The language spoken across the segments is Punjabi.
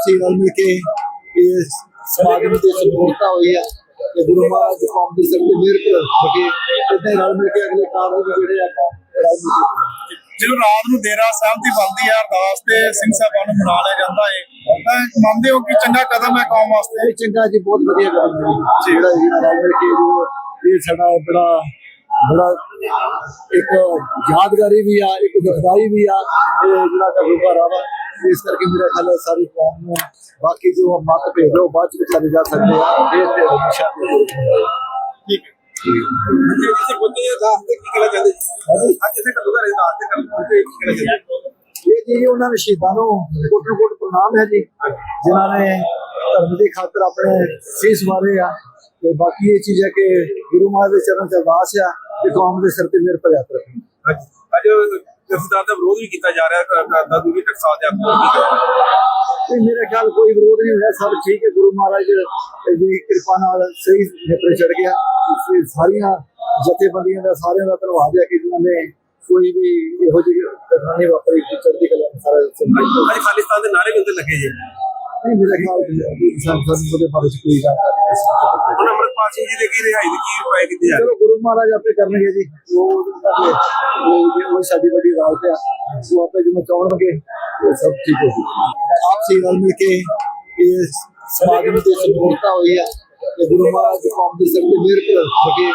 ਆਪਸੀ ਨਾਲ ਮਿਲ ਕੇ ਇਹ ਸਮਾਗਮ ਦੀ ਸੰਪੂਰਨਤਾ ਹੋਈ ਹੈ ਤੇ ਗੁਰੂ ਮਹਾਰਾਜ ਦੀ ਕੌਮ ਦੀ ਸਿਰ ਤੇ ਮਿਹਰ ਕਰਕੇ ਇਦਾਂ ਰਲ ਮਿਲ ਕੇ ਅਗਲੇ ਕਾਰਜ ਜਿਹੜੇ ਆਪਾਂ। ਜਦੋਂ ਰਾਤ ਨੂੰ ਦੇਰਾ ਸਾਹਿਬ ਦੀ ਬਣਦੀ ਹੈ ਅਰਦਾਸ ਤੇ ਸਿੰਘ ਸਾਹਿਬਾਨ ਨੂੰ ਮਨਾ ਲਿਆ ਜਾਂਦਾ ਹੈ ਤਾਂ ਮੰਨਦੇ ਹੋ ਕਿ ਚੰਗਾ ਕਦਮ ਹੈ ਕੌਮ ਵਾਸਤੇ ਇਹ ਚੰਗਾ ਜੀ ਬਹੁਤ ਵਧੀਆ ਕੰਮ ਹੈ। ਜਿਹੜਾ ਜਿਹੜਾ ਰਲ ਮਿਲ ਕੇ ਇਹ ਸਾਡਾ ਬੜਾ ਬੜਾ ਇੱਕ ਯਾਦਗਾਰੀ ਵੀ ਆ ਇੱਕ ਦੁਖਦਾਈ ਵੀ ਆ ਇਹ ਜਿਹੜਾ ਦਾ ਗੁਰਦੁਆਰਾ ਵਾ ਇਸ ਕਰਕੇ ਮੇਰਾ ਖਿਆਲ ਹੈ ਸਾਰੀ ਕੌਮ ਨੂੰ ਬਾਕੀ ਜੋ ਮਤ ਉਹ ਬਾਅਦ ਚ ਵੀ ਚਲੇ ਜਾ ਸਕਦੇ ਆ। ਇਹ ਤੇ ਹਮੇਸ਼ਾ ਠੀਕ ਹੈ। ਕਿਸੇ ਬੰਦੇ ਦੇ ਤੇ ਕੀ ਕਹਿਣਾ ਚਾਹੁੰਦੇ? ਜੀ ਅੱਜ ਦੇ ਤੇ ਕੱਲ ਕੀ ਚਾਹੁੰਦੇ? ਇਹ ਜੀ ਉਹਨਾਂ ਨੇ ਸ਼ਹੀਦਾਂ ਨੂੰ ਕੋਟ ਪ੍ਰਣਾਮ ਹੈ ਜੀ ਜਿਨ੍ਹਾਂ ਨੇ ਧਰਮ ਦੀ ਖਾਤਰ ਆਪਣੇ ਸੀਸ ਵਾਰੇ ਆ। ਤੇ ਬਾਕੀ ਇਹ ਚੀਜ਼ ਹੈ ਕਿ ਗੁਰੂ ਮਹਾਰਾਜ ਦੇ ਚਰਨ ਚ ਅਰਦਾਸ ਆ ਕਿ ਕੌਮ ਦੇ ਸਿਰ ਤੇ ਮਿਹਰ ਭਰਿਆ ਰੱਖਣ ਅੱਜ ਅੱਜ ਜਥੇਦਾਰ ਦਾ ਵਿਰੋਧ ਵੀ ਕੀਤਾ ਜਾ ਰਿਹਾ ਕ- ਕ- ਦਾਦੂ ਵੀ ਟਕਸਾਲ ਦੇ ਆਗੂ ਮੇਰੇ ਖਿਆਲ ਕੋਈ ਵਿਰੋਧ ਨਹੀਂ ਹੋਇਆ ਸਭ ਠੀਕ ਹੈ ਗੁਰੂ ਮਹਾਰਾਜ ਦੀ ਕਿਰਪਾ ਨਾਲ ਸਹੀ ਨੇਪਰੇ ਚੜ ਗਿਆ। ਸਾਰੀਆਂ ਜਥੇਬੰਦੀਆਂ ਦਾ ਸਾਰਿਆਂ ਦਾ ਧੰਨਵਾਦ ਹੈ ਕਿ ਜਿਨ੍ਹਾਂ ਨੇ ਕੋਈ ਵੀ ਇਹੋ ਜਿਹੀ ਘਟਨਾ ਨਹੀਂ ਵਾਪਰੀ ਚੜ੍ਹਦੀ ਕਲਾ ਸਾਰਾ ਅੱਜ ਖਾਲਿਸਤਾਨ ਦੇ ਨਾਰੇ ਵੀ ਉੱਤੇ ਲੱਗੇ ਜੀ। ਨਹੀਂ ਮੇਰੇ ਖਿਆਲ ਸਾਨੂੰ ਸਾਨੂੰ ਉਹਦੇ ਬਾਰੇ ਕੋਈ ਗੱਲ ਹੁਣ ਅਮਰਪਾਲ ਸਿੰਘ ਜੀ ਦੇ ਕੀ ਰਿਹਾਈ ਦੀ ਕੀ ਉਪਾਅ ਕੀਤੇ ਜਾ ਚਲੋ ਗੁਰੂ ਮਹਾਰਾਜ ਆਪੇ ਕਰਨਗੇ ਜੀ। ਉਹ ਉਹ ਉਹ ਸਾਡੀ ਵੱਡੀ ਰਾਜ ਹੈ ਉਹ ਆਪੇ ਜਿਵੇਂ ਚਾਹਣਗੇ ਉਹ ਸਭ ਠੀਕ ਹੋ ਜੂਗਾ ਆਪਸੀ ਨਾਲ ਮਿਲ ਕੇ ਇਹ ਸਮਾਗਮ ਦੀ ਸੰਪੂਰਨਤਾ ਹੋਈ ਹੈ ਤੇ ਗੁਰੂ ਮਹਾਰਾਜ ਦੀ ਕੌਮ ਦੀ ਸਿਰ ਤੇ ਮਿਹਰ ਕਰਕੇ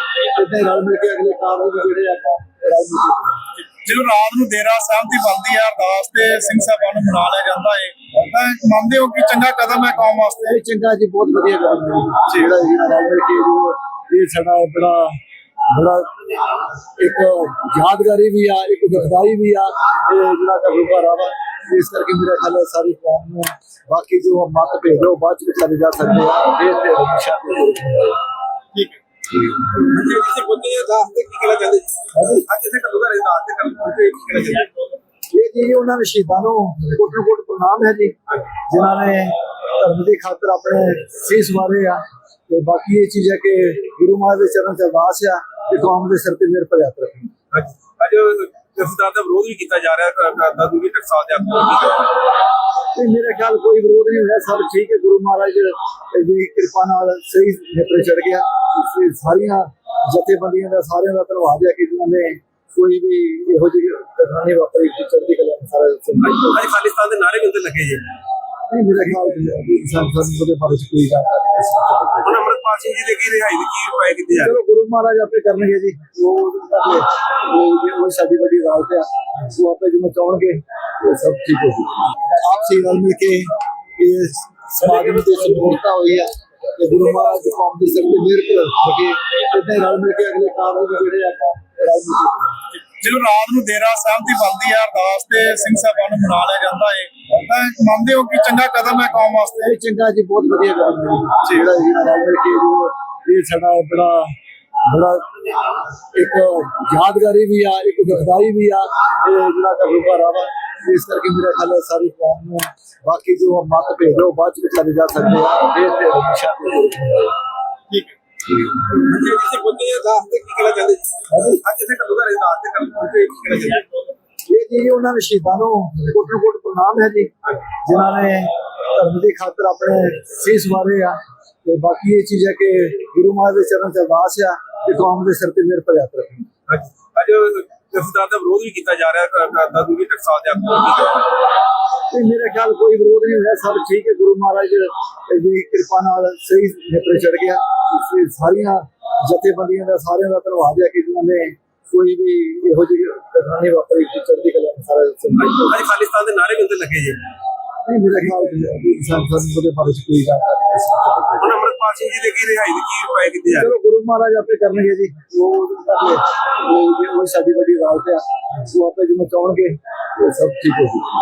ਇਦਾਂ ਹੀ ਰਲ ਮਿਲ ਕੇ ਅਗਲੇ ਕਾਰਜ ਵੀ ਜਿਹੜੇ ਆਪਾਂ ਰਲ ਮਿਲ ਕੇ ਕਰਾਂਗੇ। ਜਦੋਂ ਰਾਤ ਨੂੰ ਦੇਰਾ ਸਾਹਿਬ ਦੀ ਬਣਦੀ ਹੈ ਅਰਦਾਸ ਤੇ ਸਿੰਘ ਸਾਹਿਬਾਨ ਨੂੰ ਮਨਾ ਲਿਆ ਜਾਂਦਾ ਹੈ ਤਾਂ ਮੰਨਦੇ ਹੋ ਕਿ ਚੰਗਾ ਕਦਮ ਹੈ ਕੌਮ ਵਾਸਤੇ ਚੰਗਾ ਜੀ ਬਹੁਤ ਵਧੀਆ ਕੰਮ ਹੈ। ਜਿਹੜਾ ਜਿਹੜਾ ਮਿਲ ਕੇ ਇਹ ਸਾਡਾ ਬੜਾ ਬੜਾ ਇੱਕ ਯਾਦਗਾਰੀ ਵੀ ਆ ਇੱਕ ਦੁਖਦਾਈ ਵੀ ਆ ਇਹ ਜਿਹੜਾ ਦਾ ਗੁਰਦੁਆਰਾ ਵਾ ਇਸ ਕਰਕੇ ਮੇਰਾ ਖਿਆਲ ਹੈ ਸਾਰੀ ਕੌਮ ਨੂੰ ਬਾਕੀ ਜੋ ਮਤ ਉਹ ਬਾਅਦ ਚ ਵੀ ਚਲੇ ਜਾ ਸਕਦੇ ਆ ਇਹ ਤੇ ਹਮੇਸ਼ਾ ਠੀਕ ਹੈ। ਇਹ ਜੀ ਉਹਨਾਂ ਨੇ ਸ਼ਹੀਦਾਂ ਨੂੰ ਕੋਟ ਕੋਟ ਪ੍ਰਣਾਮ ਹੈ ਜੀ ਜਿਨ੍ਹਾਂ ਨੇ ਧਰਮ ਦੀ ਖਾਤਰ ਆਪਣੇ ਸੀਸ ਵਾਰੇ ਆ ਤੇ ਬਾਕੀ ਇਹ ਚੀਜ਼ ਹੈ ਕਿ ਗੁਰੂ ਮਹਾਰਾਜ ਦੇ ਚਰਨ ਚ ਅਰਦਾਸ ਆ ਕਿ ਕੌਮ ਦੇ ਸਿਰ ਤੇ ਮਿਹਰ ਭਰਿਆ ਰੱਖਣ। ਅੱਜ ਅੱਜ ਜਥੇਦਾਰ ਦਾ ਵਿਰੋਧ ਵੀ ਕੀਤਾ ਜਾ ਰਿਹਾ ਕ- ਕ- ਦਾਦੂ ਵੀ ਟਕਸਾਲ ਦੇ ਤੇ ਮੇਰੇ ਖਿਆਲ ਕੋਈ ਵਿਰੋਧ ਨਹੀਂ ਹੋਇਆ ਸਭ ਠੀਕ ਹੈ ਗੁਰੂ ਮਹਾਰਾਜ ਦੀ ਕਿਰਪਾ ਨਾਲ ਸਹੀ ਨੇਪਰੇ ਚੜ ਗਿਆ। ਇਸ ਸਾਰੀਆਂ ਜਥੇਬੰਦੀਆਂ ਦਾ ਸਾਰਿਆਂ ਦਾ ਧੰਨਵਾਦ ਹੈ ਕਿ ਜਿਨ੍ਹਾਂ ਨੇ ਕੋਈ ਵੀ ਇਹੋ ਜਿਹੀ ਘਟਨਾ ਨਹੀਂ ਵਾਪਰੀ ਕਿ ਚੜ੍ਹਦੀ ਕਲਾ ਸਾਰਾ ਅੱਜ ਖਾਲਿਸਤਾਨ ਦੇ ਨਾਰੇ ਵੀ ਉੱਤੇ ਲੱਗੇ ਜੀ। ਨਹੀਂ ਮੇਰੇ ਖਿਆਲ ਸਾਨੂੰ ਸਾਨੂੰ ਉਹਦੇ ਬਾਰੇ ਕੋਈ ਗੱਲ ਨਹੀਂ ਹੁਣ ਅਮਰਪਾਲ ਸਿੰਘ ਜੀ ਦੇ ਕੀ ਰਿਹਾਈ ਦੀ ਕੀ ਉਪਾਅ ਕੀਤੇ ਜਾ ਰਹੇ ਚਲੋ ਗੁਰੂ ਮਹਾਰਾਜ ਆਪੇ ਕਰਨਗੇ ਜੀ। ਉਹ ਸਾਡੇ ਵੱਡੀ ਰਾਜ ਹੈ। ਉਹ ਆਪੇ ਜਿਵੇਂ ਚਾਹਣਗੇ ਉਹ ਸਭ ਠੀਕ ਹੋ ਜੂਗਾ ਆਪਸੀ ਨਾਲ ਮਿਲ ਕੇ ਇਹ ਸਮਾਗਮ ਦੀ ਸੰਪੂਰਨਤਾ ਹੋਈ ਹੈ ਤੇ ਗੁਰੂ ਮਹਾਰਾਜ ਦੀ ਕੌਮ ਦੀ ਸਿਰ ਤੇ ਮਿਹਰ ਕਰਕੇ ਇਦਾਂ ਹੀ ਰਲ ਮਿਲ ਕੇ ਅਗਲੇ ਕਾਰਜ ਜਿਹੜੇ ਆਪਾਂ। ਜਦੋਂ ਰਾਤ ਨੂੰ ਦੇਰਾ ਸਾਹਿਬ ਦੀ ਬਣਦੀ ਹੈ ਅਰਦਾਸ ਤੇ ਸਿੰਘ ਸਾਹਿਬਾਨ ਨੂੰ ਮਨਾ ਲਿਆ ਜਾਂਦਾ ਹੈ। ਮੰਨਦੇ ਹੋ ਕਿ ਚੰਗਾ ਕਦਮ ਹੈ ਕੌਮ ਵਾਸਤੇ? ਇਹ ਚੰਗਾ ਜੀ ਬਹੁਤ ਵਧੀਆ ਕੰਮ ਹੈ ਜੀ। ਜਿਹੜਾ ਜਿਹੜਾ ਰਲ ਮਿਲ ਕੇ ਜੋ ਇਹ ਸਾਡਾ ਬੜਾ ਬੜਾ ਇੱਕ ਯਾਦਗਾਰੀ ਵੀ ਆ ਇੱਕ ਦੁਖਦਾਈ ਵੀ ਆ। ਇਹ ਜਿਹੜਾ ਦਾ ਗੁਰਦੁਆਰਾ ਵਾ ਇਸ ਕਰਕੇ ਮੇਰਾ ਖਿਆਲ ਹੈ ਸਾਰੀ ਕੌਮ ਨੂੰ ਬਾਕੀ ਜੋ ਮਤ ਭੇਦ ਆ, ਉਹ ਬਾਅਦ ਚ ਵੀ ਚਲੇ ਜਾ ਸਕਦੇ ਆ। ਇਹ ਤੇ ਹਮੇਸ਼ਾ ਠੀਕ ਹੈ। ਜੇ ਕਿਸੇ ਬੰਦੇ ਦੇ ਦਾਸ ਤੇ ਕੀ ਕਹਿਣਾ ਚਾਹੁੰਦੇ? ਜੀ ਅੱਜ ਇੱਥੇ ਕੱਲੂਗਾ ਦੇ ਦਾਸ ਤੇ ਕੱਲ ਪਹੁੰਚੇ ਕੀ ਕਹਿਣਾ ਚਾਹੁੰਦੇ? ਇਹ ਉਹਨਾਂ ਨੇ ਸ਼ਹੀਦਾਂ ਨੂੰ ਕੋਟ ਕੋਟ ਪ੍ਰਣਾਮ ਹੈ ਜੀ ਜਿਨ੍ਹਾਂ ਨੇ ਧਰਮ ਦੀ ਖਾਤਰ ਆਪਣੇ ਸੀਸ ਵਾਰੇ ਆ ਤੇ ਬਾਕੀ ਇਹ ਚੀਜ਼ ਹੈ ਕਿ ਗੁਰੂ ਮਹਾਰਾਜ ਦੇ ਚਰਨ ਚ ਅਰਦਾਸ ਆ ਕਿ ਕੌਮ ਦੇ ਸਿਰ ਤੇ ਮਿਹਰ ਭਰਿਆ ਰੱਖਣ ਅੱਜ ਅੱਜ ਜਥੇਦਾਰ ਦਾ ਵਿਰੋਧ ਵੀ ਕੀਤਾ ਜਾ ਰਿਹਾ ਕ- ਕ- ਦਾਦੂ ਵੀ ਟਕਸਾਲ ਦੇ ਤੇ ਮੇਰੇ ਖਿਆਲ ਕੋਈ ਵਿਰੋਧ ਨਹੀਂ ਹੋਇਆ ਸਭ ਠੀਕ ਹੈ ਗੁਰੂ ਮਹਾਰਾਜ ਦੀ ਕਿਰਪਾ ਨਾਲ ਸਹੀ ਨੇਪਰੇ ਚੜ ਗਿਆ। ਸਾਰੀਆਂ ਜਥੇਬੰਦੀਆਂ ਦਾ ਸਾਰਿਆਂ ਦਾ ਧੰਨਵਾਦ ਹੈ ਕਿ ਜਿਨ੍ਹਾਂ ਨੇ ਕੋਈ ਵੀ ਇਹੋ ਜਿਹੀ ਘਟਨਾ ਨਹੀਂ ਵਾਪਰੀ ਕਿ ਚੜ੍ਹਦੀ ਕਲਾ ਨਾਲ ਸਾਰਾ ਸੰਭਾਲ ਅੱਜ ਖਾਲਿਸਤਾਨ ਦੇ ਨਾਰੇ ਵੀ ਉੱਤੇ ਲੱਗੇ ਜੀ। ਨਹੀਂ ਮੇਰੇ ਖਿਆਲ ਸਾਨੂੰ ਸਾਨੂੰ ਉਹਦੇ ਬਾਰੇ ਕੋਈ ਗੱਲ ਨਹੀਂ ਹੁਣ ਅਮਰਪਾਲ ਸਿੰਘ ਜੀ ਦੇ ਕੀ ਰਿਹਾਈ ਦੀ ਕੀ ਉਪਾਅ ਕੀਤੇ ਜਾ ਚਲੋ ਗੁਰੂ ਮਹਾਰਾਜ ਆਪੇ ਕਰਨਗੇ ਜੀ। ਉਹ ਸਾਡੇ ਉਹ ਸਾਡੀ ਵੱਡੀ ਰਾਜ ਹੈ। ਉਹ ਆਪੇ ਜਿਵੇਂ ਚਾਹਣਗੇ ਸਭ ਠੀਕ ਹੋ ਜੂਗਾ